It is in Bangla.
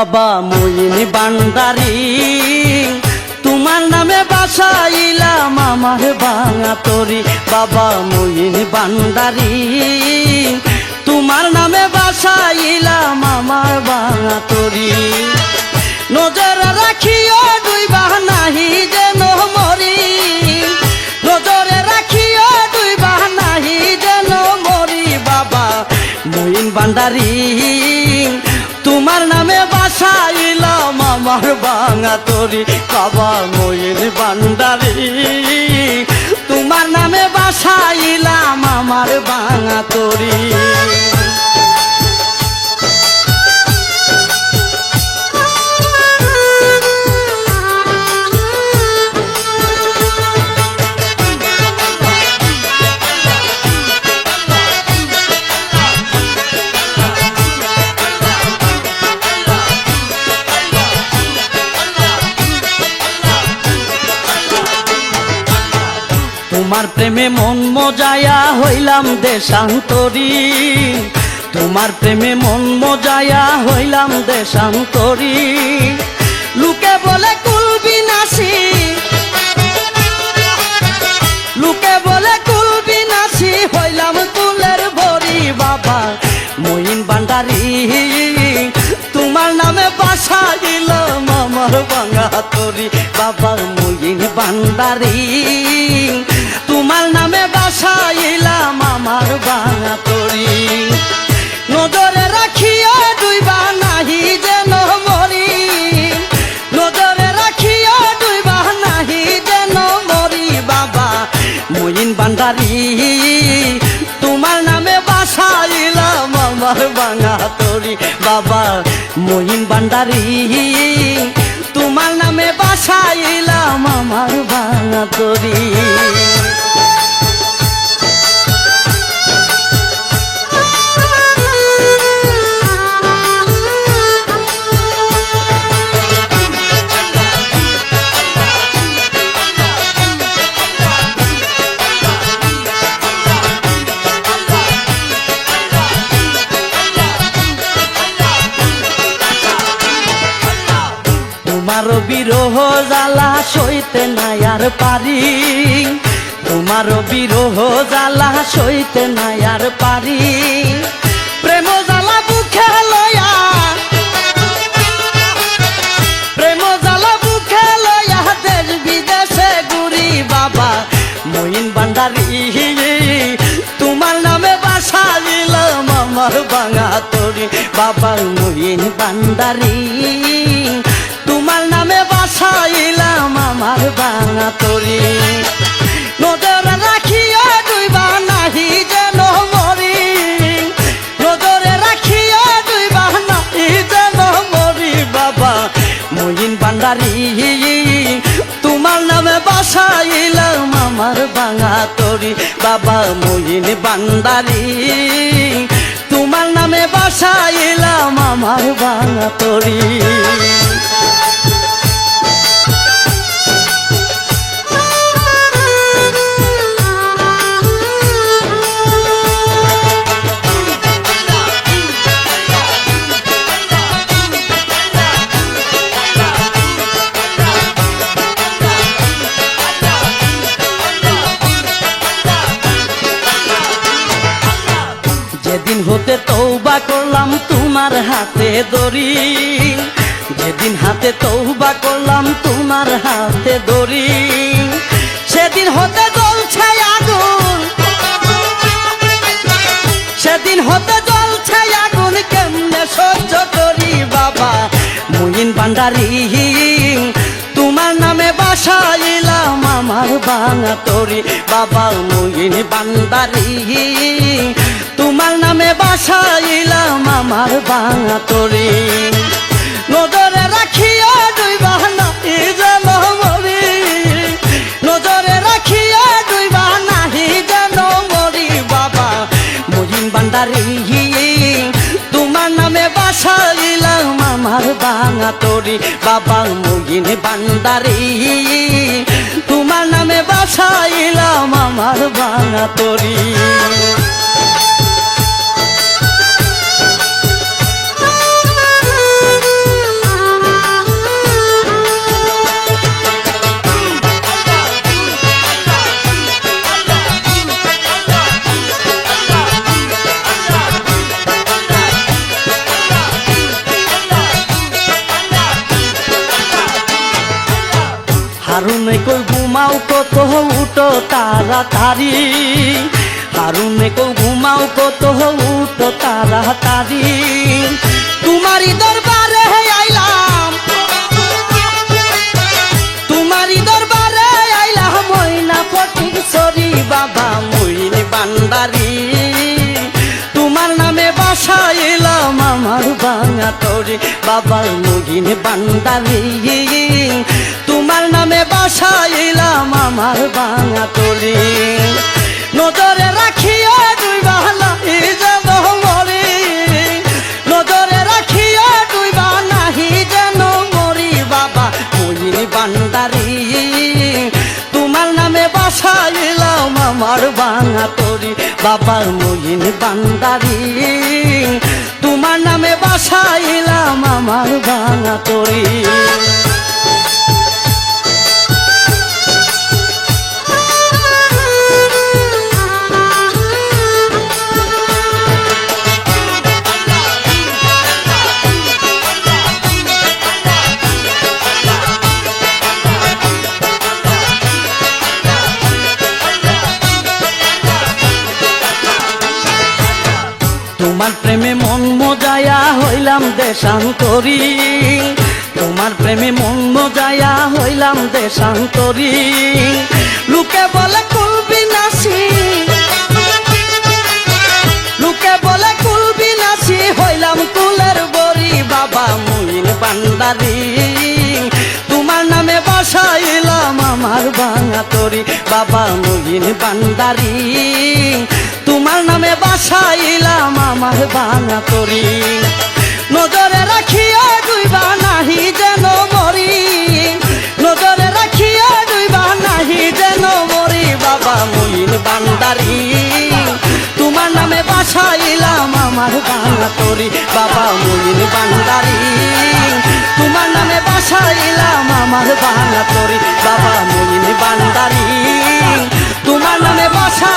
বাবা মইনি বান্দারি। তোমার নামে বাসাইলাম আমার ভাঙা তরি। বাবা মইনি বান্দারি। তোমার নামে বাসাইলাম আমার ভাঙা তরি। নজর রাখিও দুই নাহি যেন মরি। নজরে রাখিও দুই নাহি যেন মরি। বাবা মইন বান্দারি। আমার বাঙা তরি বাবা ময়ের বান্দারি তোমার নামে বাসাইলাম আমার বাঙা তরি। তোমার প্রেমে মন মজায়া হইলাম দেশান্তরী। তোমার প্রেমে মন মজায়া হইলাম দেশান্তরী। লোকে বলে কুলবি নাসি লোকে বলে কুলবি নাসি হইলাম কুলের ভরি বাবা মইন বান্ডারি তোমার নামে বাসা দিলাম আমার বাঙা তরি বাবা মইন বান্ডারি নামে বাসাইলাম আমার বাঙা তরি নজরে রাখিও দুইবা নাহি যেন মরি। নজরে রাখিও দুইবা নাহি যেন মরি। বাবা মইন বান্ডারি তোমার নামে বাসাইলাম আমার বাঙা তরি বাবা মহিন বান্ডারি তোমার নামে বাসাইলাম আমার বাঙা তরি বিরহ জ্বালা সইতে নাই আর পারি। তোমার বিরহ জ্বালা সইতে নাই আর পারি। প্রেম জ্বালা বুকে লয়া, প্রেম জ্বালা বুকে লয়া দেশ বিদেশে ঘুরি বাবা। মহিন ভান্ডারি, তোমার নামে বাসা দিলাম আমার বাঙা তরি। বাবা মহিন তোমার নামে বাসাইলাম আমার বাঙা তরি। নজর রাখিও দুইবা নাহি যেন মরি। নজরে রাখিও দুইবা নাহি যেন মরি, বাবা। মহিন ভান্ডারি, তোমার নামে বাসাইলাম আমার বাঙা তরি। বাবা মহিন ভান্ডারি, তোমার নামে বাসাইলাম আমার বাঙা তরি। হতে তৌবা করলাম তোমার হাতে দড়ি। যেদিন হাতে তৌবা করলাম তোমার হাতে দড়ি। সেদিন হতে জ্বলছে আগুন। সেদিন হতে জ্বলছে আগুন, কেমনে সহ্য করি বাবা? মুইন ভান্ডারি, তোমার নামে বাসাইলাম আমার বাঙা তরি বাবা মুইন ভান্ডারি তোমার নামে বাসাইলাম আমার বাঙা তরি। নজরে রাখিও দুই বাহানা যেন মরি। নজরে রাখিও দুই বাহানাহি যেন মরি, বাবা। মহিন ভান্ডারি তোমার নামে বাসাইলাম আমার বাঙা তরি। বাবা মহিন ভান্ডারি তোমার নামে বাসাইলাম আমার বাঙা তরি। কত উঠো তাড়াতাড়ি। হারুনে কই ঘুমাও, কত উঠো তাড়াতাড়ি। তোমারই দরবারে আইলাম। তোমারই দরবারে আইলাম মইনা ফটিক সরি বাবা মইন বান্দারি তোমার নামে বাসা এলাম, আমার ভাঙা তরি বাবার মুগিন বান্দারি তোমার নামে বাসা এলাম আমার ভাঙা তরি নজরে রাখিয়া দুই বালা যাব মরে। নজরে রাখিয়া দুই বা নাহি যেন মরি, বাবা মইন বান্দারি। তোমার নামে বাসাইলাম আমার বাঙা তরি বাবার মইন বান্দারি। তোমার নামে বাসাইলাম আমার বাঙা তরি তোমার প্রেমে মন মজায়া হইলাম দেশান্তরি। তোমার প্রেমে মন মজায়া হইলাম দেশান্তরি। লোকে বলে কুলবি নাসি লোকে বলে কুলবি নাসি হইলাম কুলের বরি বাবা মুইন বান্দারি তোমার নামে বাসাইলাম আমার ভাঙা তরি, বাবা মুইন বান্দারি নজরে বাসাইলাম আমার বানা করি। নজরে রাখিয়া দুই নাহি যেন মরি। নজরে রাখিয়া দুই নাহি যেন মরি, বাবা মইন বান্দারি। তোমার নামে বাসাইলাম আমার বানা করি, বাবা মইন বান্দারি। তোমার নামে বাসাইলাম আমার বানা করি, বাবা মইন বান্দারি। তোমার নামে বাসা